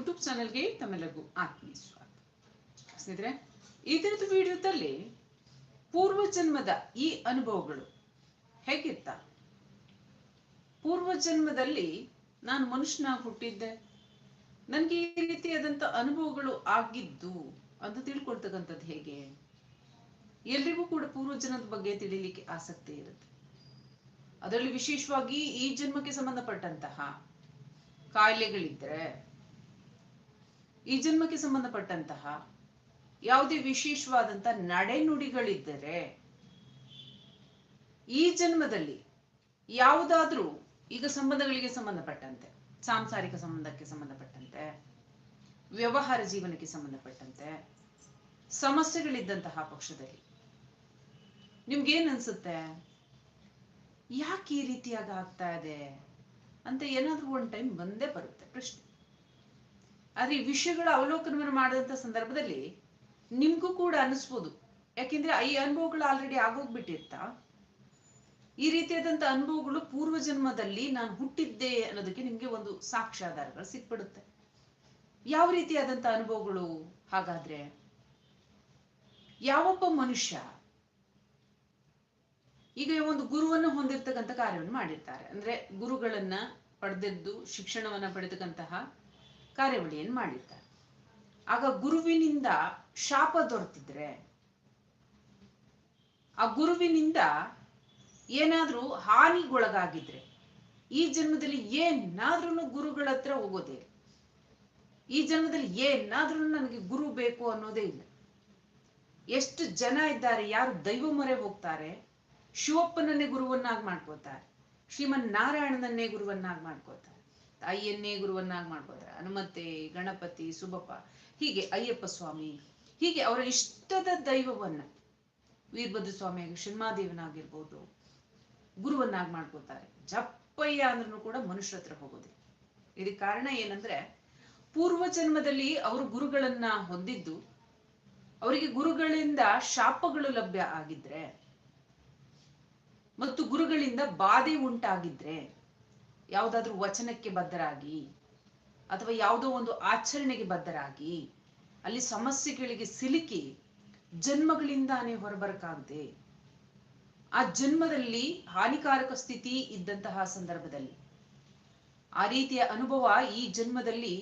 YouTube ಚಾನೆಲ್ಗೆ ತಮ್ಮೆಲ್ಲರಿಗೂ ಆತ್ಮೀಯ ಸ್ವಾಗತ. ಸ್ನೇಹಿತರೆ, ಈ ವಿಡಿಯೋದಲ್ಲಿ ಪೂರ್ವ ಜನ್ಮದ ಈ ಅನುಭವಗಳು ಹೇಗಿತ್ತ? ಪೂರ್ವ ಜನ್ಮದಲ್ಲಿ ನಾನು ಮನುಷ್ಯನಾಗಿ ಹುಟ್ಟಿದ್ದೆ. ನನಗೆ ಈ ರೀತಿಯಾದಂಥ ಅನುಭವಗಳು ಆಗಿದ್ದು ಅಂತ ತಿಳ್ಕೊಳ್ತಕ್ಕಂಥದ್ದು ಹೇಗೆ? ಎಲ್ರಿಗೂ ಕೂಡ ಪೂರ್ವ ಜನ್ಮದ ಬಗ್ಗೆ ತಿಳಿಲಿಕ್ಕೆ ಆಸಕ್ತಿ ಇರುತ್ತೆ. ಅದರಲ್ಲಿ ವಿಶೇಷವಾಗಿ ಈ ಜನ್ಮಕ್ಕೆ ಸಂಬಂಧಪಟ್ಟಂತಹ ಕಾಯಿಲೆಗಳಿದ್ರೆ ಈ ಜನ್ಮಕ್ಕೆ ಸಂಬಂಧಪಟ್ಟಂತಹ ಯಾವುದೇ ವಿಶೇಷವಾದಂತಹ ನಡೆನುಡಿಗಳಿದ್ದರೆ ಈ ಜನ್ಮದಲ್ಲಿ ಯಾವುದಾದ್ರೂ ಈಗ ಸಂಬಂಧಗಳಿಗೆ ಸಂಬಂಧಪಟ್ಟಂತೆ, ಸಾಂಸಾರಿಕ ಸಂಬಂಧಕ್ಕೆ ಸಂಬಂಧಪಟ್ಟಂತೆ, ವ್ಯವಹಾರ ಜೀವನಕ್ಕೆ ಸಂಬಂಧಪಟ್ಟಂತೆ ಸಮಸ್ಯೆಗಳಿದ್ದಂತಹ ಪಕ್ಷದಲ್ಲಿ ನಿಮ್ಗೇನ್ ಅನ್ಸುತ್ತೆ? ಯಾಕೆ ಈ ರೀತಿಯಾಗಿ ಆಗ್ತಾ ಇದೆ ಅಂತ ಏನಾದ್ರೂ ಒಂದ್ ಟೈಮ್ ಬಂದೇ ಬರುತ್ತೆ ಪ್ರಶ್ನೆ. ಆದ್ರೆ ಈ ವಿಷಯಗಳ ಅವಲೋಕನವನ್ನು ಮಾಡಿದಂತ ಸಂದರ್ಭದಲ್ಲಿ ನಿಮ್ಗೂ ಕೂಡ ಅನಿಸ್ಬೋದು ಯಾಕೆಂದ್ರೆ ಈ ಅನುಭವಗಳು ಆಲ್ರೆಡಿ ಆಗೋಗ್ಬಿಟ್ಟಿರ್ತ ಈ ರೀತಿಯಾದಂಥ ಅನುಭವಗಳು ಪೂರ್ವ ಜನ್ಮದಲ್ಲಿ ನಾನು ಹುಟ್ಟಿದ್ದೆ ಅನ್ನೋದಕ್ಕೆ ನಿಮ್ಗೆ ಒಂದು ಸಾಕ್ಷ್ಯಾಧಾರಗಳು ಸಿಕ್ಬಿಡುತ್ತೆ. ಯಾವ ರೀತಿಯಾದಂಥ ಅನುಭವಗಳು ಹಾಗಾದ್ರೆ? ಯಾವೊಬ್ಬ ಮನುಷ್ಯ ಈಗ ಒಂದು ಗುರುವನ್ನು ಹೊಂದಿರ್ತಕ್ಕಂಥ ಕಾರ್ಯವನ್ನು ಮಾಡಿರ್ತಾರೆ. ಅಂದ್ರೆ ಗುರುಗಳನ್ನ ಪಡೆದದ್ದು, ಶಿಕ್ಷಣವನ್ನ ಪಡೆದಕ್ಕಂತಹ ಕಾರ್ಯವಳಿಯನ್ನು ಮಾಡಿರ್ತಾರೆ? ಆಗ ಗುರುವಿನಿಂದ ಶಾಪ ದೊರೆತಿದ್ರೆ, ಆ ಗುರುವಿನಿಂದ ಏನಾದ್ರೂ ಹಾನಿಗೊಳಗಾಗಿದ್ರೆ, ಈ ಜನ್ಮದಲ್ಲಿ ಏನಾದ್ರೂ ಗುರುಗಳ ಹತ್ರ ಹೋಗೋದೇ ಈ ಜನ್ಮದಲ್ಲಿ ಏನಾದ್ರೂ ನನಗೆ ಗುರು ಬೇಕು ಅನ್ನೋದೇ ಇಲ್ಲ. ಎಷ್ಟು ಜನ ಇದ್ದಾರೆ, ಯಾರು ದೈವ ಮೊರೆ ಹೋಗ್ತಾರೆ, ಶಿವಪ್ಪನನ್ನೇ ಗುರುವನ್ನಾಗಿ ಮಾಡ್ಕೋತಾರೆ ಶ್ರೀಮನ್ ನಾರಾಯಣನನ್ನೇ ಗುರುವನ್ನಾಗಿ ಮಾಡ್ಕೋತಾರೆ. ತಾಯಿಯನ್ನೇ ಗುರುವನ್ನಾಗಿ ಮಾಡ್ಕೋತಾರೆ ಹನುಮತೆ, ಗಣಪತಿ ಸುಬಪ್ಪ ಹೀಗೆ ಅಯ್ಯಪ್ಪ ಸ್ವಾಮಿ, ಹೀಗೆ ಅವರ ಇಷ್ಟದ ದೈವವನ್ನ ವೀರಭದ್ರ ಸ್ವಾಮಿ ಶಿವಮಾದೇವನಾಗಿರ್ಬೋದು ಗುರುವನ್ನಾಗಿ ಮಾಡ್ಕೋತಾರೆ ಜಪ್ಪಯ್ಯ ಅಂದ್ರೂ ಕೂಡ ಮನುಷ್ಯರ ಹತ್ರ ಹೋಗೋದಿಲ್ಲ ಇದಕ್ಕೆ ಕಾರಣ ಏನಂದ್ರೆ, ಪೂರ್ವ ಜನ್ಮದಲ್ಲಿ ಅವರು ಗುರುಗಳನ್ನ ಹೊಂದಿದ್ದು, ಅವರಿಗೆ ಗುರುಗಳಿಂದ ಶಾಪಗಳು ಲಭ್ಯ ಆಗಿದ್ರೆ, ಮತ್ತು ಗುರುಗಳಿಂದ ಬಾಧೆ ಉಂಟಾಗಿದ್ರೆ ಯಾವುದಾದ್ರೂ ವಚನಕ್ಕೆ ಬದ್ಧರಾಗಿ ಅಥವಾ ಯಾವುದೋ ಒಂದು ಆಚರಣೆಗೆ ಬದ್ಧರಾಗಿ ಅಲ್ಲಿ ಸಮಸ್ಯೆಗಳಿಗೆ ಸಿಲುಕಿ ಜನ್ಮಗಳಿಂದಾನೇ ಹೊರಬರಕಾಗದೆ ಆ ಜನ್ಮದಲ್ಲಿ ಹಾನಿಕಾರಕ ಸ್ಥಿತಿ ಇದ್ದಂತಹ ಸಂದರ್ಭದಲ್ಲಿ ಆ ರೀತಿಯ ಅನುಭವ ಈ ಜನ್ಮದಲ್ಲಿ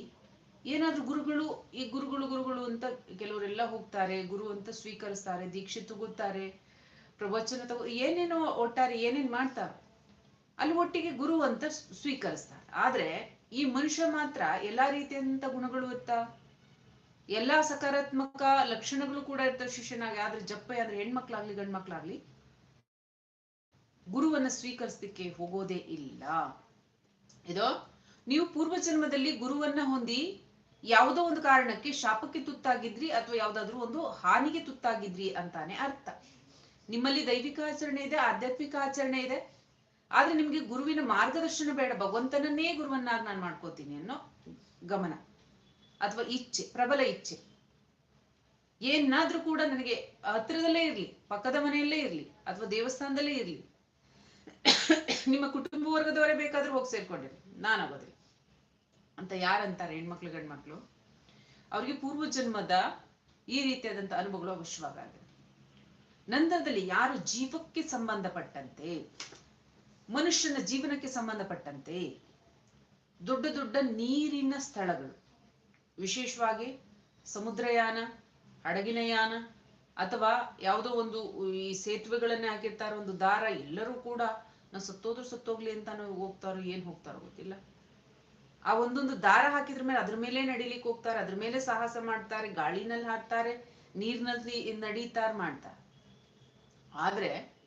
ಏನಾದ್ರೂ ಗುರುಗಳು, ಈ ಗುರುಗಳು ಗುರುಗಳು ಅಂತ ಕೆಲವರೆಲ್ಲ ಹೋಗ್ತಾರೆ, ಗುರು ಅಂತ ಸ್ವೀಕರಿಸ್ತಾರೆ, ದೀಕ್ಷೆ ತಗೋತಾರೆ, ಪ್ರವಚನ ತಗೋ ಏನೇನೋ ಒಟ್ಟಾರೆ ಏನೇನ್ ಮಾಡ್ತಾರ ಅಲ್ಲಿ ಒಟ್ಟಿಗೆ ಗುರು ಅಂತ ಸ್ವೀಕರಿಸ್ತಾರೆ. ಆದ್ರೆ ಈ ಮನುಷ್ಯ ಮಾತ್ರ ಎಲ್ಲಾ ರೀತಿಯಂತ ಗುಣಗಳು ಇರ್ತ? ಎಲ್ಲಾ ಸಕಾರಾತ್ಮಕ ಲಕ್ಷಣಗಳು ಕೂಡ ಇರ್ತಾವ ಶಿಷ್ಯನಾಗಿ. ಆದ್ರೆ ಜಪ್ಪೆ, ಆದ್ರೆ ಹೆಣ್ಮಕ್ಳಾಗ್ಲಿ, ಗಂಡ್ಮಕ್ಳಾಗ್ಲಿ ಗುರುವನ್ನ ಸ್ವೀಕರಿಸಲಿಕ್ಕೆ ಹೋಗೋದೇ ಇಲ್ಲ. ಇದು ನೀವು ಪೂರ್ವ ಜನ್ಮದಲ್ಲಿ ಗುರುವನ್ನ ಹೊಂದಿ ಯಾವುದೋ ಒಂದು ಕಾರಣಕ್ಕೆ ಶಾಪಕ್ಕೆ ತುತ್ತಾಗಿದ್ರಿ ಅಥವಾ ಯಾವ್ದಾದ್ರು ಒಂದು ಹಾನಿಗೆ ತುತ್ತಾಗಿದ್ರಿ ಅಂತಾನೆ ಅರ್ಥ. ನಿಮ್ಮಲ್ಲಿ ದೈವಿಕ ಆಚರಣೆ ಇದೆ, ಆಧ್ಯಾತ್ಮಿಕ ಆಚರಣೆ ಇದೆ. ಆದ್ರೆ ನಿಮ್ಗೆ ಗುರುವಿನ ಮಾರ್ಗದರ್ಶನ ಬೇಡ, ಭಗವಂತನನ್ನೇ ಗುರುವನ್ನಾಗಿ ನಾನು ಮಾಡ್ಕೋತೀನಿ ಅನ್ನೋ ಗಮನ ಅಥವಾ ಇಚ್ಛೆ, ಪ್ರಬಲ ಇಚ್ಛೆ. ಏನಾದ್ರೂ ಕೂಡ ನನಗೆ ಹತ್ತಿರದಲ್ಲೇ ಇರ್ಲಿ, ಪಕ್ಕದ ಮನೆಯಲ್ಲೇ ಇರ್ಲಿ ಅಥವಾ ದೇವಸ್ಥಾನದಲ್ಲೇ ಇರ್ಲಿ. ನಿಮ್ಮ ಕುಟುಂಬ ವರ್ಗದವರೇ ಬೇಕಾದ್ರೂ ಹೋಗಿ ಸೇರ್ಕೊಂಡಿರಿ, ನಾನಾಗೋದಿಲ್ಲ. ಅಂತ ಯಾರಂತಾರೆ ಹೆಣ್ಮಕ್ಳು, ಗಂಡ್ಮಕ್ಳು? ಅವ್ರಿಗೆ ಪೂರ್ವ ಜನ್ಮದ ಈ ರೀತಿಯಾದಂಥ ಅನುಭವಗಳು ಅವಶ್ಯವಾಗಿದೆ ನಂತರದಲ್ಲಿ ಯಾರು ಜೀವಕ್ಕೆ ಸಂಬಂಧಪಟ್ಟಂತೆ ಮನುಷ್ಯನ ಜೀವನಕ್ಕೆ ಸಂಬಂಧಪಟ್ಟಂತೆ ದೊಡ್ಡ ದೊಡ್ಡ ನೀರಿನ ಸ್ಥಳಗಳು. ವಿಶೇಷವಾಗಿ ಸಮುದ್ರಯಾನ, ಹಡಗಿನ ಯಾನ ಅಥವಾ ಯಾವುದೋ ಒಂದು ಈ ಸೇತುವೆಗಳನ್ನೇ ಹಾಕಿರ್ತಾರ, ಒಂದು ದಾರ ಎಲ್ಲರೂ ಕೂಡ ನಾವು ಸತ್ತೋದ್ರು ಸತ್ತೋಗ್ಲಿ ನಾವು ಹೋಗ್ತಾರೋ, ಏನ್ ಹೋಗ್ತಾರೋ ಗೊತ್ತಿಲ್ಲ. ಆ ಒಂದೊಂದು ದಾರ ಹಾಕಿದ್ರ ಮೇಲೆ ಅದ್ರ ಮೇಲೆ ನಡಿಲಿಕ್ಕೆ ಹೋಗ್ತಾರೆ, ಅದ್ರ ಮೇಲೆ ಸಾಹಸ ಮಾಡ್ತಾರೆ, ಗಾಳಿನಲ್ಲಿ ಹಾಕ್ತಾರೆ, ನೀರಿನಲ್ಲಿ ನಡೀತಾರ ಮಾಡ್ತಾರೆ. ಆದ್ರೆ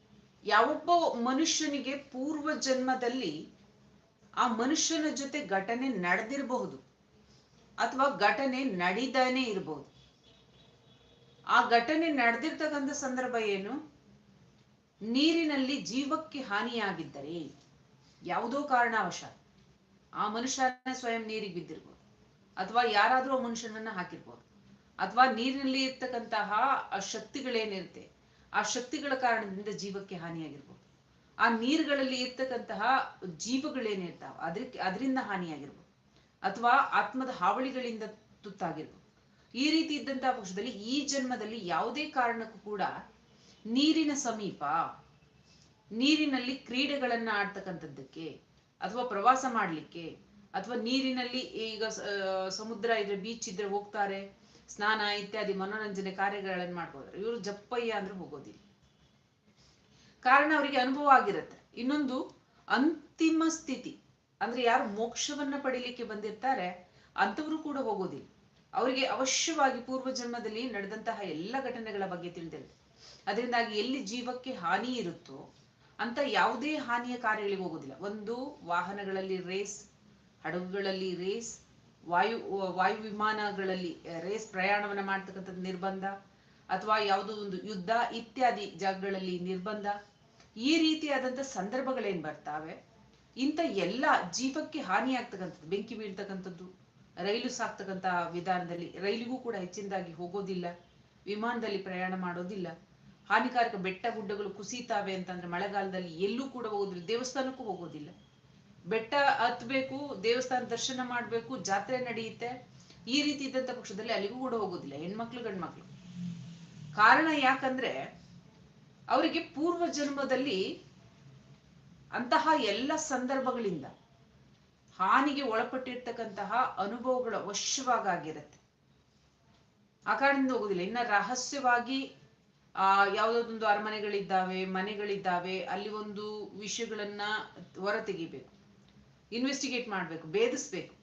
ಯಾವೊಬ್ಬ ಮನುಷ್ಯನಿಗೆ ಪೂರ್ವ ಜನ್ಮದಲ್ಲಿ ಆ ಮನುಷ್ಯನ ಜೊತೆ ಘಟನೆ ನಡೆದಿರಬಹುದು ಅಥವಾ ಘಟನೆ ನಡೀತಾನೆ ಇರಬಹುದು. ಆ ಘಟನೆ ನಡೆದಿರ್ತಕ್ಕಂಥ ಸಂದರ್ಭ ಏನು? ನೀರಿನಲ್ಲಿ ಜೀವಕ್ಕೆ ಹಾನಿಯಾಗಿದ್ದರೆ ಯಾವುದೋ ಕಾರಣವಶ ಆ ಮನುಷ್ಯನ ಸ್ವಯಂ ನೀರಿಗೆ ಬಿದ್ದಿರ್ಬೋದು. ಅಥವಾ ಯಾರಾದರೂ ಮನುಷ್ಯನನ್ನ ಹಾಕಿರ್ಬೋದು. ಅಥವಾ ನೀರಿನಲ್ಲಿ ಇರ್ತಕ್ಕಂತಹ ಆ ಶಕ್ತಿಗಳೇನಿರುತ್ತೆ? ಆ ಶಕ್ತಿಗಳ ಕಾರಣದಿಂದ ಜೀವಕ್ಕೆ ಹಾನಿಯಾಗಿರ್ಬೋದು. ಆ ನೀರುಗಳಲ್ಲಿ ಇರ್ತಕ್ಕಂತಹ ಜೀವಗಳೇನಿರ್ತಾವ ಅದಕ್ಕೆ ಅದರಿಂದ ಹಾನಿಯಾಗಿರ್ಬೋದು. ಅಥವಾ ಆತ್ಮದ ಹಾವಳಿಗಳಿಂದ ತುತ್ತಾಗಿರ್ಬೋದು. ಈ ರೀತಿ ಇದ್ದಂತಹ ಪಕ್ಷದಲ್ಲಿ ಈ ಜನ್ಮದಲ್ಲಿ ಯಾವುದೇ ಕಾರಣಕ್ಕೂ ಕೂಡ ನೀರಿನ ಸಮೀಪ, ನೀರಿನಲ್ಲಿ ಕ್ರೀಡೆಗಳನ್ನ ಆಡ್ತಕ್ಕಂಥದ್ದಕ್ಕೆ ಅಥವಾ ಪ್ರವಾಸ ಮಾಡ್ಲಿಕ್ಕೆ, ಅಥವಾ ನೀರಿನಲ್ಲಿ ಈಗ ಸಮುದ್ರ ಇದ್ರೆ ಬೀಚ್ ಇದ್ರೆ ಹೋಗ್ತಾರೆ ಸ್ನಾನ ಇತ್ಯಾದಿ ಮನೋರಂಜನೆ ಕಾರ್ಯಗಳನ್ನು ಮಾಡ್ಬೋದು ಇವರು ಜಪ್ಪಯ್ಯ ಅಂದ್ರೆ ಹೋಗೋದಿಲ್ಲ. ಕಾರಣ ಅವರಿಗೆ ಅನುಭವ ಆಗಿರುತ್ತೆ. ಇನ್ನೊಂದು ಅಂತಿಮ ಸ್ಥಿತಿ. ಅಂದ್ರೆ ಯಾರು ಮೋಕ್ಷವನ್ನ ಪಡಿಲಿಕ್ಕೆ ಬಂದಿರ್ತಾರೆ ಅಂತವರು ಕೂಡ ಹೋಗೋದಿಲ್ಲ. ಅವರಿಗೆ ಅವಶ್ಯವಾಗಿ ಪೂರ್ವ ಜನ್ಮದಲ್ಲಿ ನಡೆದಂತಹ ಎಲ್ಲ ಘಟನೆಗಳ ಬಗ್ಗೆ ತಿಳಿದಿರುತ್ತೆ. ಅದರಿಂದಾಗಿ ಎಲ್ಲಿ ಜೀವಕ್ಕೆ ಹಾನಿ ಇರುತ್ತೋ ಅಂತ ಯಾವುದೇ ಹಾನಿಯ ಕಾರ್ಯಗಳಿಗೆ ಹೋಗೋದಿಲ್ಲ. ಒಂದು ವಾಹನಗಳಲ್ಲಿ ರೇಸ್ ಹಡಗುಗಳಲ್ಲಿ ರೇಸ್ ವಾಯು ವಾಯು ವಿಮಾನಗಳಲ್ಲಿ ರೇಸ್ ಪ್ರಯಾಣವನ್ನ ಮಾಡ್ತಕ್ಕಂಥದ್ದು ನಿರ್ಬಂಧ ಅಥವಾ ಯಾವುದೋ ಒಂದು ಯುದ್ಧ ಇತ್ಯಾದಿ ಜಾಗಗಳಲ್ಲಿ ನಿರ್ಬಂಧ. ಈ ರೀತಿಯಾದಂಥ ಸಂದರ್ಭಗಳೇನು ಬರ್ತಾವೆ? ಇಂಥ ಎಲ್ಲ ಜೀವಕ್ಕೆ ಹಾನಿ ಆಗ್ತಕ್ಕಂಥದ್ದು ಬೆಂಕಿ ಬೀಳ್ತಕ್ಕಂಥದ್ದು, ರೈಲು ಸಾಕ್ತಕ್ಕಂಥ ವಿಧಾನದಲ್ಲಿ ರೈಲಿಗೂ ಕೂಡ ಹೆಚ್ಚಿನದಾಗಿ ಹೋಗೋದಿಲ್ಲ, ವಿಮಾನದಲ್ಲಿ ಪ್ರಯಾಣ ಮಾಡೋದಿಲ್ಲ. ಹಾನಿಕಾರಕ ಬೆಟ್ಟ ಗುಡ್ಡಗಳು ಕುಸಿತಾವೆ ಅಂತಂದ್ರೆ ಮಳೆಗಾಲದಲ್ಲಿ ಎಲ್ಲೂ ಕೂಡ ಹೋಗೋದಿಲ್ಲ, ದೇವಸ್ಥಾನಕ್ಕೂ ಹೋಗೋದಿಲ್ಲ. ಬೆಟ್ಟ ಹತ್ಬೇಕು, ದೇವಸ್ಥಾನ ದರ್ಶನ ಮಾಡ್ಬೇಕು, ಜಾತ್ರೆ ನಡೆಯುತ್ತೆ, ಈ ರೀತಿ ಇದ್ದಂತ ಪಕ್ಷದಲ್ಲಿ ಅಲ್ಲಿಗೂ ಕೂಡ ಹೋಗೋದಿಲ್ಲ, ಹೆಣ್ಮಕ್ಳು, ಗಂಡ್ಮಕ್ಳು. ಕಾರಣ ಯಾಕಂದ್ರೆ ಅವರಿಗೆ ಪೂರ್ವ ಜನ್ಮದಲ್ಲಿ ಅಂತಹ ಎಲ್ಲ ಸಂದರ್ಭಗಳಿಂದ ಹಾನಿಗೆ ಒಳಪಟ್ಟಿರ್ತಕ್ಕಂತಹ ಅನುಭವಗಳು ಅವಶ್ಯವಾಗಿರುತ್ತೆ ಆ ಕಾರಣದಿಂದ ಹೋಗುದಿಲ್ಲ. ಇನ್ನ ರಹಸ್ಯವಾಗಿ, ಆ ಯಾವುದೊಂದು ಅರಮನೆಗಳಿದ್ದಾವೆ, ಮನೆಗಳಿದ್ದಾವೆ, ಅಲ್ಲಿ ಒಂದು ವಿಷಯಗಳನ್ನ ಹೊರ ತೆಗಿಬೇಕು ಇನ್ವೆಸ್ಟಿಗೇಟ್ ಮಾಡ್ಬೇಕು, ಭೇದಿಸ್ಬೇಕು.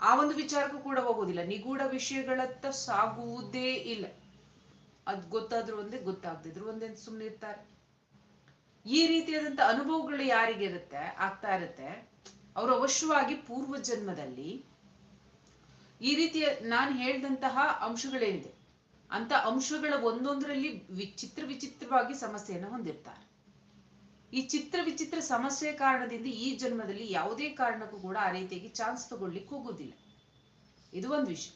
ಆ ಒಂದು ವಿಚಾರಕ್ಕೂ ಕೂಡ ಹೋಗೋದಿಲ್ಲ ನಿಗೂಢ ವಿಷಯಗಳತ್ತ ಸಾಗುವುದೇ ಇಲ್ಲ. ಅದ್ ಗೊತ್ತಾದ್ರೂ ಒಂದೇ ಗೊತ್ತಾಗ್ದಿದ್ರು ಒಂದೇ ಸುಮ್ಮನೆ ಇರ್ತಾರೆ. ಈ ರೀತಿಯಾದಂಥ ಅನುಭವಗಳು ಯಾರಿಗಿರುತ್ತೆ ಆಗ್ತಾ ಇರುತ್ತೆ, ಅವರು ಅವಶ್ಯವಾಗಿ ಪೂರ್ವ ಜನ್ಮದಲ್ಲಿ ಈ ರೀತಿಯ ನಾನು ಹೇಳಿದಂತಹ ಅಂಶಗಳೇನಿದೆ ಅಂತ ಅಂಶಗಳ ಒಂದೊಂದರಲ್ಲಿ ವಿಚಿತ್ರ ವಿಚಿತ್ರವಾಗಿ ಸಮಸ್ಯೆಯನ್ನು ಹೊಂದಿರ್ತಾರೆ. ಈ ಚಿತ್ರ ವಿಚಿತ್ರ ಸಮಸ್ಯೆ ಕಾರಣದಿಂದ ಈ ಜನ್ಮದಲ್ಲಿ ಯಾವುದೇ ಕಾರಣಕ್ಕೂ ಕೂಡ ಆ ರೀತಿಯಾಗಿ ಚಾನ್ಸ್ ತಗೊಳ್ಲಿಕ್ಕೆ ಹೋಗುವುದಿಲ್ಲ ಇದು ಒಂದು ವಿಷಯ.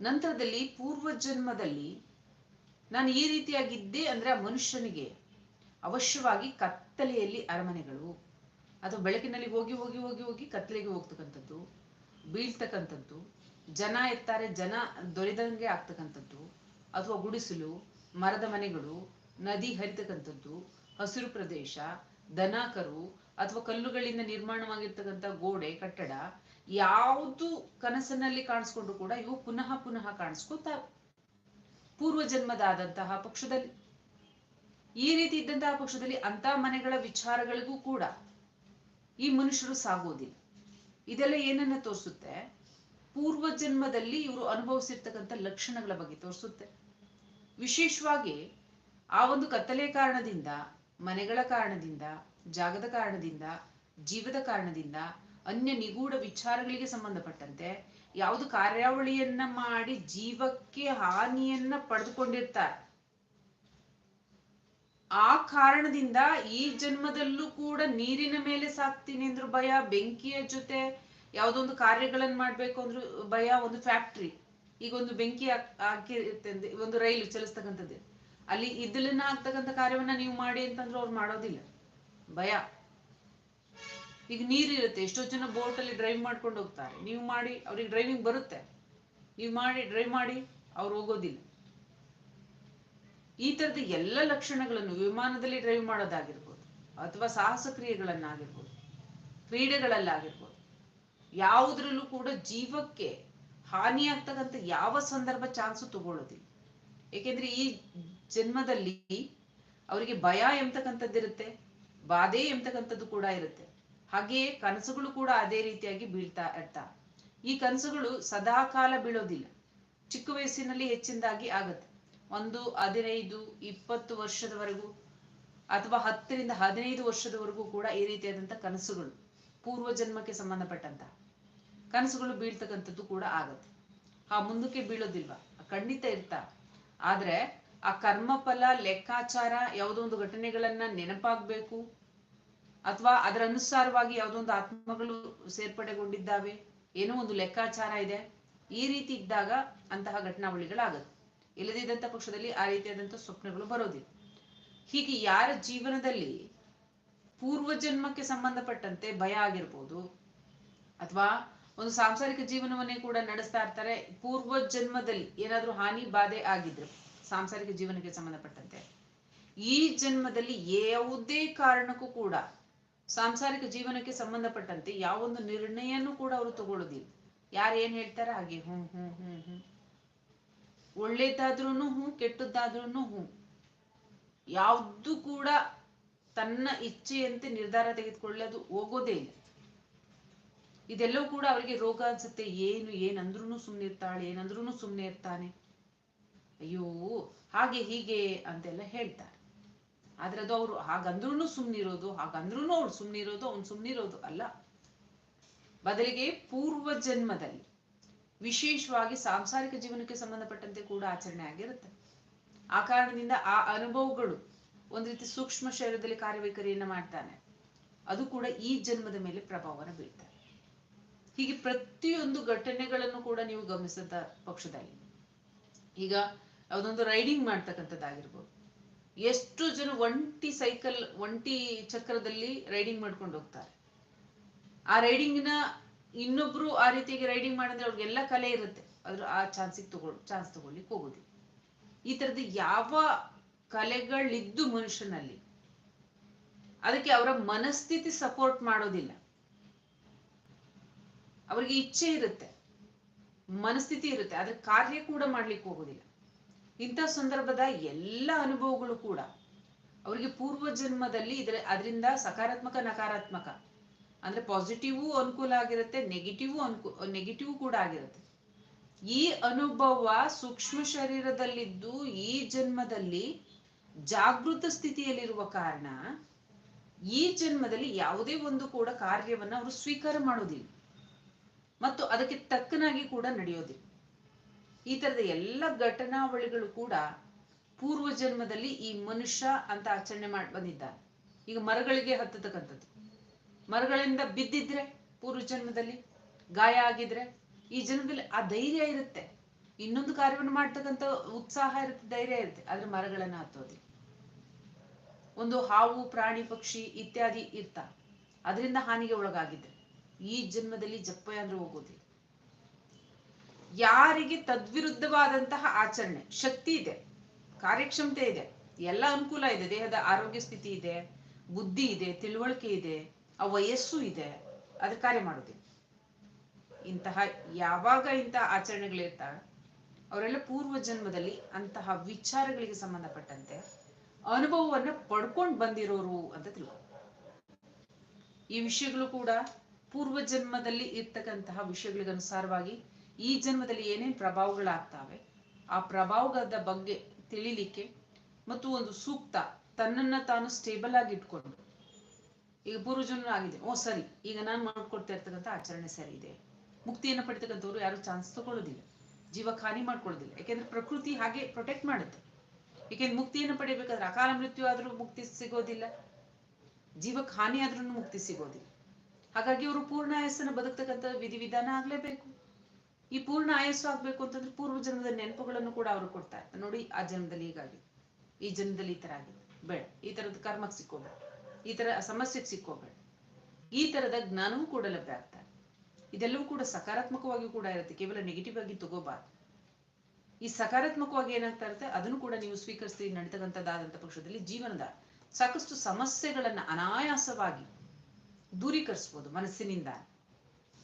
ನಂತರದಲ್ಲಿ ಪೂರ್ವ ಜನ್ಮದಲ್ಲಿ ನಾನು ಈ ರೀತಿಯಾಗಿದ್ದೆ ಅಂದ್ರೆ ಆ ಮನುಷ್ಯನಿಗೆ ಅವಶ್ಯವಾಗಿ ಕತ್ತಲೆಯಲ್ಲಿ ಅರಮನೆಗಳು, ಅಥವಾ ಬೆಳಕಿನಲ್ಲಿ ಹೋಗಿ ಹೋಗಿ ಹೋಗಿ ಹೋಗಿ ಕತ್ತಲೆಗೆ ಹೋಗ್ತಕ್ಕಂಥದ್ದು, ಬೀಳ್ತಕ್ಕಂಥದ್ದು, ಜನ ಎತ್ತಾರೆ ಜನ ದೊರೆದಂಗೆ ಆಗ್ತಕ್ಕಂಥದ್ದು, ಅಥವಾ ಗುಡಿಸಲು, ಮರದ ಮನೆಗಳು, ನದಿ ಹರಿತಕ್ಕಂಥದ್ದು, ಹಸಿರು ಪ್ರದೇಶ ದನ ಕರು ಅಥವಾ ಕಲ್ಲುಗಳಿಂದ ನಿರ್ಮಾಣವಾಗಿರ್ತಕ್ಕಂಥ ಗೋಡೆ, ಕಟ್ಟಡ ಯಾವುದು ಕನಸಿನಲ್ಲಿ ಕಾಣಿಸ್ಕೊಂಡ್ರು ಕೂಡ ಇವು ಪುನಃ ಪುನಃ ಕಾಣಿಸ್ಕೊತಾವೆ ಪೂರ್ವ ಜನ್ಮದಾದಂತಹ ಪಕ್ಷದಲ್ಲಿ. ಈ ರೀತಿ ಇದ್ದಂತಹ ಪಕ್ಷದಲ್ಲಿ ಅಂತ ಮನೆಗಳ ವಿಚಾರಗಳಿಗೂ ಕೂಡ ಈ ಮನುಷ್ಯರು ಸಾಗೋದಿಲ್ಲ. ಇದೆಲ್ಲ ಏನನ್ನ ತೋರಿಸುತ್ತೆ? ಪೂರ್ವ ಜನ್ಮದಲ್ಲಿ ಇವರು ಅನುಭವಿಸಿರ್ತಕ್ಕಂಥ ಲಕ್ಷಣಗಳ ಬಗ್ಗೆ ತೋರಿಸುತ್ತೆ. ವಿಶೇಷವಾಗಿ ಆ ಒಂದು ಕತ್ತಲೆ ಕಾರಣದಿಂದ ಮನೆಗಳ ಕಾರಣದಿಂದ, ಜಾಗದ ಕಾರಣದಿಂದ, ಜೀವದ ಕಾರಣದಿಂದ, ಅನ್ಯ ನಿಗೂಢ ವಿಚಾರಗಳಿಗೆ ಸಂಬಂಧಪಟ್ಟಂತೆ ಯಾವುದು ಕಾರ್ಯಾವಳಿಯನ್ನ ಮಾಡಿ ಜೀವಕ್ಕೆ ಹಾನಿಯನ್ನ ಪಡೆದುಕೊಂಡಿರ್ತಾರೆ. ಆ ಕಾರಣದಿಂದ ಈ ಜನ್ಮದಲ್ಲೂ ಕೂಡ ನೀರಿನ ಮೇಲೆ ಸಾಕ್ತೀನಿ ಅಂದ್ರೂ ಭಯ, ಬೆಂಕಿಯ ಜೊತೆ ಯಾವ್ದೊಂದು ಕಾರ್ಯಗಳನ್ನ ಮಾಡ್ಬೇಕು ಅಂದ್ರು ಭಯ, ಒಂದು ಫ್ಯಾಕ್ಟ್ರಿ, ಈಗ ಒಂದು ಬೆಂಕಿ ಹಾಕ್- ಹಾಕಿರುತ್ತೆ ಒಂದು ರೈಲು ಚಲಿಸ್ತಕ್ಕಂಥದ್ದು. ಅಲ್ಲಿ ಇದ್ದಲನ್ನ ಆಗ್ತಕ್ಕಂಥ ಕಾರ್ಯವನ್ನ ನೀವು ಮಾಡಿ ಅಂತಂದ್ರೆ ಅವ್ರು ಮಾಡೋದಿಲ್ಲ. ಭಯ. ಈಗ ನೀರಿರುತ್ತೆ ಎಷ್ಟೋ ಜನ ಬೋಟ್ ಅಲ್ಲಿ ಡ್ರೈವ್ ಮಾಡ್ಕೊಂಡು ಹೋಗ್ತಾರೆ. ನೀವು ಮಾಡಿ, ಅವ್ರಿಗೆ ಡ್ರೈವಿಂಗ್ ಬರುತ್ತೆ. ನೀವು ಮಾಡಿ ಡ್ರೈವ್ ಮಾಡಿ, ಅವ್ರು ಹೋಗೋದಿಲ್ಲ. ಈ ತರದ ಎಲ್ಲ ಲಕ್ಷಣಗಳನ್ನು ವಿಮಾನದಲ್ಲಿ ಡ್ರೈವ್ ಮಾಡೋದಾಗಿರ್ಬೋದು, ಅಥವಾ ಸಾಹಸ ಕ್ರಿಯೆಗಳನ್ನಾಗಿರ್ಬೋದು, ಕ್ರೀಡೆಗಳಲ್ಲಾಗಿರ್ಬೋದು, ಯಾವುದ್ರಲ್ಲೂ ಕೂಡ ಜೀವಕ್ಕೆ ಹಾನಿಯಾಗ್ತಕ್ಕಂಥ ಯಾವ ಸಂದರ್ಭ ಚಾನ್ಸು ತಗೊಳ್ಳೋದಿಲ್ಲ. ಏಕೆಂದ್ರೆ ಈ ಜನ್ಮದಲ್ಲಿ ಅವರಿಗೆ ಭಯ ಎಂಬತಕ್ಕಂಥದ್ದಿರುತ್ತೆ ಬಾಧೆ ಎಂಬತಕ್ಕಂಥದ್ದು ಕೂಡ ಇರುತ್ತೆ. ಹಾಗೆಯೇ ಕನಸುಗಳು ಕೂಡ ಅದೇ ರೀತಿಯಾಗಿ ಬೀಳ್ತಾ ಇರ್ತಾ. ಈ ಕನಸುಗಳು ಸದಾ ಕಾಲ ಬೀಳೋದಿಲ್ಲ, ಚಿಕ್ಕ ವಯಸ್ಸಿನಲ್ಲಿ ಹೆಚ್ಚಿನದಾಗಿ ಆಗುತ್ತೆ. ಒಂದು ಹದಿನೈದು, ಇಪ್ಪತ್ತು ವರ್ಷದವರೆಗೂ ಅಥವಾ ಹತ್ತರಿಂದ ಹದಿನೈದು ವರ್ಷದವರೆಗೂ ಕೂಡ ಈ ರೀತಿಯಾದಂಥ ಕನಸುಗಳು ಪೂರ್ವ ಜನ್ಮಕ್ಕೆ ಸಂಬಂಧಪಟ್ಟಂತ ಕನಸುಗಳು ಬೀಳ್ತಕ್ಕಂಥದ್ದು ಕೂಡ ಆಗತ್ತೆ. ಆ ಮುಂದಕ್ಕೆ ಬೀಳೋದಿಲ್ವಾ? ಖಂಡಿತ ಇರ್ತಾ. ಆದ್ರೆ ಆ ಕರ್ಮಫಲ, ಲೆಕ್ಕಾಚಾರ ಯಾವುದೋ ಒಂದು ಘಟನೆಗಳನ್ನ ನೆನಪಾಗ್ಬೇಕು? ಅಥವಾ ಅದರ ಅನುಸಾರವಾಗಿ ಯಾವುದೊಂದು ಆತ್ಮಗಳು ಸೇರ್ಪಡೆಗೊಂಡಿದ್ದಾವೆ? ಏನೋ ಒಂದು ಲೆಕ್ಕಾಚಾರ ಇದೆ. ಈ ರೀತಿ ಇದ್ದಾಗ ಅಂತಹ ಘಟನಾವಳಿಗಳಾಗತ್ತೆ ಇಲ್ಲದಿದ್ದಂಥ ಪಕ್ಷದಲ್ಲಿ ಆ ರೀತಿಯಾದಂಥ ಸ್ವಪ್ನಗಳು ಬರೋದಿಲ್ಲ. ಹೀಗೆ ಯಾರ ಜೀವನದಲ್ಲಿ ಪೂರ್ವ ಜನ್ಮಕ್ಕೆ ಸಂಬಂಧಪಟ್ಟಂತೆ ಭಯ ಆಗಿರ್ಬೋದು, ಅಥವಾ ಒಂದು ಸಾಂಸಾರಿಕ ಜೀವನವನ್ನೇ ಕೂಡ ನಡೆಸ್ತಾ ಇರ್ತಾರೆ ಪೂರ್ವ ಜನ್ಮದಲ್ಲಿ ಏನಾದ್ರೂ ಹಾನಿ, ಬಾಧೆ ಆಗಿದ್ರೆ. ಸಾಂಸಾರಿಕ ಜೀವನಕ್ಕೆ ಸಂಬಂಧಪಟ್ಟಂತೆ. ಈ ಜನ್ಮದಲ್ಲಿ ಯಾವುದೇ ಕಾರಣಕ್ಕೂ ಕೂಡ ಸಾಂಸಾರಿಕ ಜೀವನಕ್ಕೆ ಸಂಬಂಧಪಟ್ಟಂತೆ ಯಾವೊಂದು ನಿರ್ಣಯನೂ ಕೂಡ ಅವರು ತಗೊಳ್ಳೋದಿಲ್ಲ. ಯಾರು ಏನ್ ಹೇಳ್ತಾರ? ಹಾಗೆ ಹ್ಮ್ ಹ್ಮ್ ಹ್ಮ್ ಹ್ಮ್. ಒಳ್ಳೇದಾದ್ರೂನು ಹ್ಞೂ ಕೆಟ್ಟದ್ದಾದ್ರೂನು ಹ್ಞೂ ಯಾವ್ದು ಕೂಡ ತನ್ನ ಇಚ್ಛೆಯಂತೆ ನಿರ್ಧಾರ ತೆಗೆದುಕೊಳ್ಳೋದು ಹೋಗೋದೇ ಇಲ್ಲ. ಇದೆಲ್ಲವೂ ಕೂಡ ಅವರಿಗೆ ರೋಗ ಅನ್ಸುತ್ತೆ. ಏನು ಏನಂದ್ರೂ ಸುಮ್ಮನೆ ಇರ್ತಾಳೆ ಏನಂದ್ರೂ ಸುಮ್ಮನೆ ಇರ್ತಾನೆ ಅಯ್ಯೋ, ಹಾಗೆ ಹೀಗೆ ಅಂತೆಲ್ಲ ಹೇಳ್ತಾರೆ. ಆದ್ರೆ ಅದು ಅವರು ಹಾಗಂದ್ರೂ ಸುಮ್ಮನಿರೋದು ಹಾಗಂದ್ರೂ ಅವ್ರು ಸುಮ್ಮನಿರೋದು ಅವ್ನು ಸುಮ್ಮನಿರೋದು ಅಲ್ಲ. ಬದಲಿಗೆ ಪೂರ್ವ ಜನ್ಮದಲ್ಲಿ ವಿಶೇಷವಾಗಿ ಸಾಂಸಾರಿಕ ಜೀವನಕ್ಕೆ ಸಂಬಂಧಪಟ್ಟಂತೆ ಕೂಡ ಆಚರಣೆ ಆಗಿರುತ್ತೆ. ಆ ಕಾರಣದಿಂದ ಆ ಅನುಭವಗಳು ಒಂದ್ ರೀತಿ ಸೂಕ್ಷ್ಮ ಶರೀರದಲ್ಲಿ ಕಾರ್ಯವೈಖರಿಯನ್ನ ಮಾಡ್ತಾನೆ. ಅದು ಕೂಡ ಈ ಜನ್ಮದ ಮೇಲೆ ಪ್ರಭಾವನ ಬೀಳ್ತಾರೆ ಹೀಗೆ ಪ್ರತಿಯೊಂದು ಘಟನೆಗಳನ್ನು ಕೂಡ ನೀವು ಗಮನಿಸಿದ ಪಕ್ಷದಲ್ಲಿ. ಈಗ ಯಾವುದೊಂದು ರೈಡಿಂಗ್ ಮಾಡ್ತಕ್ಕಂಥದ್ದಾಗಿರ್ಬೋದು. ಎಷ್ಟು ಜನ ಒಂಟಿ ಸೈಕಲ್ ಒಂಟಿ ಚಕ್ರದಲ್ಲಿ ರೈಡಿಂಗ್ ಮಾಡ್ಕೊಂಡು ಹೋಗ್ತಾರೆ. ಆ ರೈಡಿಂಗ್ನ ಇನ್ನೊಬ್ರು ಆ ರೀತಿಯಾಗಿ ರೈಡಿಂಗ್ ಮಾಡಿದ್ರೆ ಅವ್ರಿಗೆಲ್ಲ ಕಲೆ ಇರುತ್ತೆ. ಆದ್ರೂ ಆ ಚಾನ್ಸಿಗೆ ತಗೊಳ್ ಚಾನ್ಸ್ ತಗೊಳ್ಲಿಕ್ಕೆ ಹೋಗೋದಿಲ್ಲ ಈ ತರದ ಯಾವ ಕಲೆಗಳಿದ್ದು ಮನುಷ್ಯನಲ್ಲಿ ಅದಕ್ಕೆ ಅವರ ಮನಸ್ಥಿತಿ ಸಪೋರ್ಟ್ ಮಾಡೋದಿಲ್ಲ. ಅವ್ರಿಗೆ ಇಚ್ಛೆ ಇರುತ್ತೆ. ಮನಸ್ಥಿತಿ ಇರುತ್ತೆ. ಅದಕ್ಕೆ ಕಾರ್ಯ ಕೂಡ ಮಾಡ್ಲಿಕ್ಕೆ ಹೋಗೋದಿಲ್ಲ. ಇಂಥ ಸಂದರ್ಭದ ಎಲ್ಲ ಅನುಭವಗಳು ಕೂಡ ಅವರಿಗೆ ಪೂರ್ವ ಜನ್ಮದಲ್ಲಿ ಇದರ ಅದರಿಂದ ಸಕಾರಾತ್ಮಕ, ನಕಾರಾತ್ಮಕ, ಅಂದ್ರೆ ಪಾಸಿಟಿವ್ ಅನುಕೂಲ ಆಗಿರುತ್ತೆ ನೆಗೆಟಿವ್ ಅನುಕೂ ನೆಗೆಟಿವ್ ಕೂಡ ಆಗಿರುತ್ತೆ. ಈ ಅನುಭವ ಸೂಕ್ಷ್ಮ ಶರೀರದಲ್ಲಿದ್ದು ಈ ಜನ್ಮದಲ್ಲಿ ಜಾಗೃತ ಸ್ಥಿತಿಯಲ್ಲಿರುವ ಕಾರಣ ಈ ಜನ್ಮದಲ್ಲಿ ಯಾವುದೇ ಒಂದು ಕೂಡ ಕಾರ್ಯವನ್ನ ಅವರು ಸ್ವೀಕಾರ ಮಾಡೋದಿಲ್ಲ. ಮತ್ತು ಅದಕ್ಕೆ ತಕ್ಕನಾಗಿ ಕೂಡ ನಡೆಯೋದಿಲ್ಲ. ಈ ತರದ ಎಲ್ಲ ಘಟನಾವಳಿಗಳು ಕೂಡ ಪೂರ್ವ ಜನ್ಮದಲ್ಲಿ ಈ ಮನುಷ್ಯ ಅಂತ ಆಚರಣೆ ಮಾಡಿ ಬಂದಿದ್ದಾನೆ ಈಗ ಮರಗಳಿಗೆ ಹತ್ತತಕ್ಕಂಥದ್ದು. ಮರಗಳಿಂದ ಬಿದ್ದಿದ್ರೆ ಪೂರ್ವ ಜನ್ಮದಲ್ಲಿ ಗಾಯ ಆಗಿದ್ರೆ ಈ ಜನ್ಮದಲ್ಲಿ ಆ ಧೈರ್ಯ ಇರುತ್ತೆ. ಇನ್ನೊಂದು ಕಾರ್ಯವನ್ನು ಮಾಡ್ತಕ್ಕಂತ ಉತ್ಸಾಹ ಇರುತ್ತೆ, ಧೈರ್ಯ ಇರುತ್ತೆ. ಆದ್ರೆ ಮರಗಳನ್ನ ಹತ್ತೋದಿಲ್ಲ. ಒಂದು ಹಾವು, ಪ್ರಾಣಿ, ಪಕ್ಷಿ ಇತ್ಯಾದಿ ಇರ್ತ, ಅದರಿಂದ ಹಾನಿಗೆ ಒಳಗಾಗಿದ್ರೆ. ಈ ಜನ್ಮದಲ್ಲಿ ಜಪ್ಪ ಅಂದ್ರೆ ಹೋಗೋದಿಲ್ಲ ಯಾರಿಗೆ ತದ್ವಿರುದ್ಧವಾದಂತಹ ಆಚರಣೆ? ಶಕ್ತಿ ಇದೆ, ಕಾರ್ಯಕ್ಷಮತೆ ಇದೆ, ಎಲ್ಲ ಅನುಕೂಲ ಇದೆ. ದೇಹದ ಆರೋಗ್ಯ ಸ್ಥಿತಿ ಇದೆ, ಬುದ್ಧಿ ಇದೆ, ತಿಳುವಳಿಕೆ ಇದೆ, ಆ ವಯಸ್ಸು ಇದೆ ಅದ್ರ ಕಾರ್ಯ ಮಾಡೋದಿಲ್ಲ ಇಂತಹ ಯಾವಾಗ ಇಂತಹ ಆಚರಣೆಗಳಿರ್ತಾವೆ ಅವರೆಲ್ಲ ಪೂರ್ವ ಜನ್ಮದಲ್ಲಿ ಅಂತಹ ವಿಚಾರಗಳಿಗೆ ಸಂಬಂಧಪಟ್ಟಂತೆ ಅನುಭವವನ್ನ ಪಡ್ಕೊಂಡು ಬಂದಿರೋರು ಅಂತ ತಿಳ್ಕೊ. ಈ ವಿಷಯಗಳು ಕೂಡ ಪೂರ್ವ ಜನ್ಮದಲ್ಲಿ ಇರ್ತಕ್ಕಂತಹ ವಿಷಯಗಳಿಗೆ ಅನುಸಾರವಾಗಿ ಈ ಜನ್ಮದಲ್ಲಿ ಏನೇನು ಪ್ರಭಾವಗಳಾಗ್ತಾವೆ, ಆ ಪ್ರಭಾವದ ಬಗ್ಗೆ ತಿಳಿಲಿಕ್ಕೆ ಮತ್ತು ಒಂದು ಸೂಕ್ತ ತನ್ನನ್ನ ತಾನು ಸ್ಟೇಬಲ್ ಆಗಿ ಇಟ್ಕೊಂಡು, ಈಗ ಪೂರ್ವಜನ್ಮ ಆಗಿದೆ, ಓ ಸರಿ, ಈಗ ನಾನು ಮಾಡ್ಕೊಡ್ತಾ ಇರ್ತಕ್ಕಂಥ ಆಚರಣೆ ಸರಿ ಇದೆ, ಮುಕ್ತಿಯನ್ನು ಪಡಿತಕ್ಕಂಥವ್ರು ಯಾರು ಚಾನ್ಸ್ ತಗೊಳ್ಳೋದಿಲ್ಲ ಜೀವಕ್ಕೆ ಹಾನಿ ಮಾಡ್ಕೊಳ್ಳೋದಿಲ್ಲ ಯಾಕೆಂದ್ರೆ ಪ್ರಕೃತಿ ಹಾಗೆ ಪ್ರೊಟೆಕ್ಟ್ ಮಾಡುತ್ತೆ, ಏಕೆಂದ್ರೆ ಮುಕ್ತಿಯನ್ನು ಪಡಿಬೇಕಾದ್ರೆ ಅಕಾಲ ಮೃತ್ಯು ಆದ್ರೂ ಮುಕ್ತಿ ಸಿಗೋದಿಲ್ಲ ಜೀವಕ್ಕೆ ಹಾನಿ ಆದ್ರೂ ಮುಕ್ತಿ ಸಿಗೋದಿಲ್ಲ. ಹಾಗಾಗಿ ಅವರು ಪೂರ್ಣ ಆಯಸ್ಸನ್ನು ಬದುಕ್ತಕ್ಕಂಥ ವಿಧಿವಿಧಾನ ಆಗ್ಲೇಬೇಕು. ಈ ಪೂರ್ಣ ಆಯಸ್ಸು ಆಗ್ಬೇಕು ಅಂತಂದ್ರೆ ಪೂರ್ವ ಜನ್ಮದ ನೆನಪುಗಳನ್ನು ಕೂಡ ಅವರು ಕೊಡ್ತಾ ಇರ್ತಾರೆ ನೋಡಿ, ಆ ಜನ್ಮದಲ್ಲಿ ಹೀಗಾಗಿ. ಈ ಜನ್ಮದಲ್ಲಿ ಈ ತರ ಆಗಿದೆ. ಬೇಡ. ಈ ತರದ ಕರ್ಮಕ್ಕೆ ಸಿಕ್ಕೋಬೇಡ. ಈ ತರ ಸಮಸ್ಯೆಗೆ ಸಿಕ್ಕೋಬೇಡ. ಈ ತರದ ಜ್ಞಾನವೂ ಕೂಡ ಲಭ್ಯ ಆಗ್ತಾರೆ. ಇದೆಲ್ಲವೂ ಕೂಡ ಸಕಾರಾತ್ಮಕವಾಗಿ ಕೂಡ ಇರುತ್ತೆ. ಕೇವಲ ನೆಗೆಟಿವ್ ಆಗಿ ತಗೋಬಾರ್ದು. ಈ ಸಕಾರಾತ್ಮಕವಾಗಿ ಏನಾಗ್ತಾ ಇರುತ್ತೆ? ಅದನ್ನು ಕೂಡ ನೀವು ಸ್ವೀಕರಿಸಿ ನಡೀತಕ್ಕಂಥದ್ದಾದಂಥ ಪಕ್ಷದಲ್ಲಿ ಜೀವನದ ಸಾಕಷ್ಟು ಸಮಸ್ಯೆಗಳನ್ನ ಅನಾಯಾಸವಾಗಿ ದೂರೀಕರಿಸ್ಬೋದು ಮನಸ್ಸಿನಿಂದ.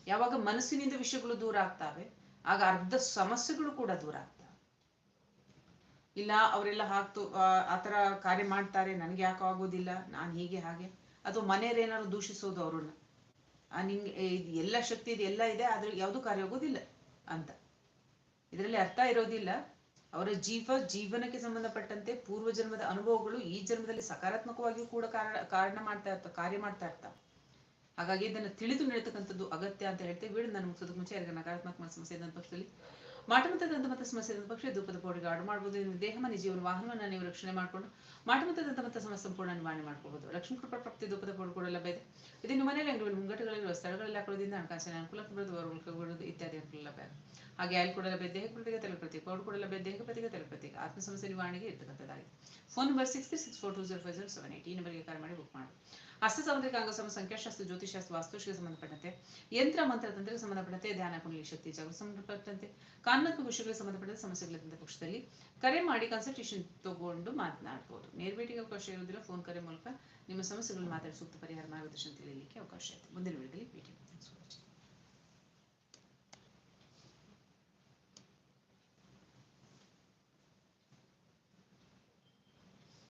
ಯಾವಾಗ ಮನಸ್ಸಿನಿಂದ ವಿಷಯಗಳು ದೂರ ಆಗ್ತಾವೆ, ಆಗ ಅರ್ಧ ಸಮಸ್ಯೆಗಳು ಕೂಡ ದೂರ ಆಗ್ತವೆ. ಇಲ್ಲ, ಅವರೆಲ್ಲ ಹಾಕ್ತು, ಆ ಆತರ ಕಾರ್ಯ ಮಾಡ್ತಾರೆ, ನನ್ಗೆ ಯಾಕೋ ಆಗೋದಿಲ್ಲ, ನಾನು ಹೀಗೆ, ಹಾಗೆ. ಅಥವಾ ಮನೆಯವರೇನಾದ್ರು ದೂಷಿಸೋದು ಅವ್ರನ್ನ. ಆ, ನಿಂಗೆ ಇದು ಎಲ್ಲ ಶಕ್ತಿ, ಇದೆ ಎಲ್ಲ ಇದೆ, ಆದ್ರೆ ಯಾವುದು ಕಾರ್ಯ ಆಗೋದಿಲ್ಲ ಅಂತ. ಇದರಲ್ಲಿ ಅರ್ಥ ಇರೋದಿಲ್ಲ. ಅವರ ಜೀವ, ಜೀವನಕ್ಕೆ ಸಂಬಂಧಪಟ್ಟಂತೆ ಪೂರ್ವ ಜನ್ಮದ ಅನುಭವಗಳು ಈ ಜನ್ಮದಲ್ಲಿ ಸಕಾರಾತ್ಮಕವಾಗಿಯೂ ಕೂಡ ಕಾರಣ ಕಾರಣ ಮಾಡ್ತಾ ಇರ್ತಾವೆ ಕಾರ್ಯ ಮಾಡ್ತಾ ಇರ್ತಾವೆ. ಹಾಗಾಗಿ ಇದನ್ನು ತಿಳಿದು ನಡೀತಕ್ಕಂಥದ್ದು ಅಗತ್ಯ ಅಂತ ಹೇಳ್ತೇವೆ ಬೀಡು ನಾನು ಮುಗಿಸೋದಕ್ಕೆ ಮುಂಚೆ ಯಾರಿಗೆ ನಕಾರಾತ್ಮಕ ಸಮಸ್ಯೆ ಇದ್ದ ಪಕ್ಷದಲ್ಲಿ ಮಾಟಮತ ದಂತಮತ ಸಮಸ್ಯೆ ಇದ್ದ ಪಕ್ಷ ಧೂಪದ ಪೌಡಿಗೆ ಆರ್ಡರ್ ಮಾಡಬಹುದು ನಿಮ್ಮ ದೇಹ ಮನೆ ಜೀವನ ವಾಹನವನ್ನು ನೀವು ರಕ್ಷಣೆ ಮಾಡಿಕೊಂಡು ಮಾಟಮತ ದಂತಮತ ಸಮಸ್ಯೆ ಸಂಪೂರ್ಣ ನಿವಾರಣೆ ಮಾಡ್ಕೋಬಹುದು ಲಕ್ಷ್ಮೀ ಕೃಪಾ ಪ್ರಾಪ್ತಿ ಧೂಪದ ಪೌಡಿ ಕೂಡ ಲಭ್ಯ ಇದೆ ಇದು ನಿಮ್ಮ ಮನೆಯಲ್ಲಿ ಅಂಗಡಿ ಮುಂಗಟ್ಟುಗಳಿರುವ ಸ್ಥಳಗಳಲ್ಲಿ ಹಾಕೊಳ್ಳೋದ್ರಿಂದ ಹಣಕಾಸಿನ ಅನುಕೂಲ ಬರೋದು ಇತ್ಯಾದಿ ಅನುಕೂಲ ಲಭ್ಯ ಹಾಗೆ ಆಯ್ಲ್ ಕೂಡ ಲಭ್ಯ ದೇಹ ಪ್ರತಿಗೆ ತಲೆ ಪ್ರತೀಕ ಪೌಡರ್ ಕೂಡ ಲಭ್ಯ ದೇಹ ಪ್ರತಿಗೆ ತಲೆ ಪ್ರತೀಕ ಆತ್ಮ ಸಮಸ್ಯೆ ನಿವಾರಣೆಗೆ ಇರ್ತಕ್ಕಂಥದ್ದಾಗಿದೆ phone number six three six four two zero five zero seven eight ಈ ನಂಬರ್ಗೆ ಕರೆ ಮಾಡಿ ಬುಕ್ ಮಾಡಿ. ಹಸ್ತ ಸಾಮುದ್ರಿಕ ಅಂಗಸಮ ಸಂಖ್ಯಾಶಾಸ್ತ್ರ ಜ್ಯೋತಿಷಾಸ್ತ್ರ ವಾಸ್ತುಶಿಗೆ ಸಂಬಂಧಪಟ್ಟಂತೆ, ಯಂತ್ರ, ಮಂತ್ರ ತಂತ್ರಕ್ಕೆ ಸಂಬಂಧಪಟ್ಟಂತೆ ಧ್ಯಾನ ಕುಂಡಲಿ ಶಕ್ತಿ, ಜಾಗೃತಿ ಸಂಬಂಧಪಟ್ಟಂತೆ, ಕಾನೂನು ವಿಷಯಗಳಿಗೆ ಸಂಬಂಧಪಟ್ಟಂತೆ ಸಮಸ್ಯೆಗಳಿದ್ದ ಪಕ್ಷದಲ್ಲಿ ಕರೆ ಮಾಡಿ ಕನ್ಸಲ್ಟೇಷನ್ ತಗೊಂಡು ಮಾತನಾಡಬಹುದು ನೇರ ಭೇಟಿಗೆ ಅವಕಾಶ ಇರುವುದಿಲ್ಲ. ಫೋನ್ ಕರೆ ಮೂಲಕ ನಿಮ್ಮ ಸಮಸ್ಯೆಗಳನ್ನು ಮಾತಾಡಿ ಸೂಕ್ತ ಪರಿಹಾರ ಮಾರ್ಗದರ್ಶನ ತಿಳಿಯಲಿಕ್ಕೆ ಅವಕಾಶ ಇದೆ. ಮುಂದಿನ ವಿಡಿಯೋದಲ್ಲಿ ಭೇಟಿ